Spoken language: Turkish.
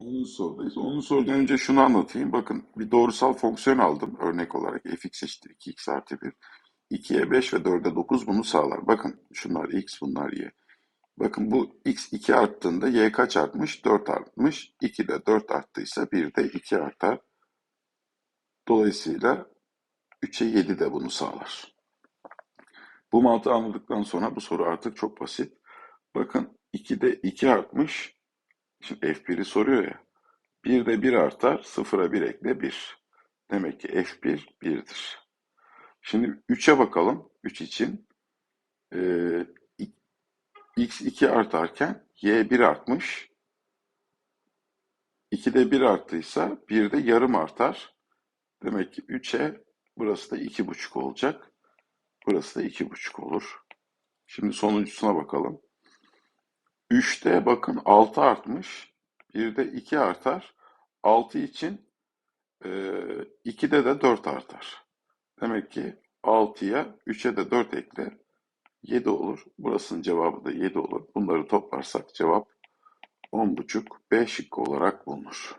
10. sorudayız. 10. sorudan önce şunu anlatayım. Bakın bir doğrusal fonksiyon aldım örnek olarak. fx eşittir 2x artı 1. 2'ye 5 ve 4'e 9 bunu sağlar. Bakın şunlar x bunlar y. Bakın bu x 2 arttığında y kaç artmış? 4 artmış. 2 de 4 arttıysa 1 de 2 artar. Dolayısıyla 3'e 7 de bunu sağlar. Bu mantığı anladıktan sonra bu soru artık çok basit. Bakın 2'de 2 artmış. Şimdi F1'i soruyor ya. 1'de 1 artar, 0'a 1 ekle 1. Demek ki F1 1'dir. Şimdi 3'e bakalım. 3 için. Ee, x 2 artarken y 1 artmış. 2'de 1 arttıysa 1'de yarım artar. Demek ki 3'e burası da 2,5 olacak. Burası da 2,5 olur. Şimdi sonuncusuna bakalım. 3'te bakın 6 artmış. 1'de 2 artar. 6 için e, 2'de de 4 artar. Demek ki 6'ya 3'e de 4 ekle. 7 olur. Burasının cevabı da 7 olur. Bunları toplarsak cevap 10,5 B şıkkı olarak bulunur.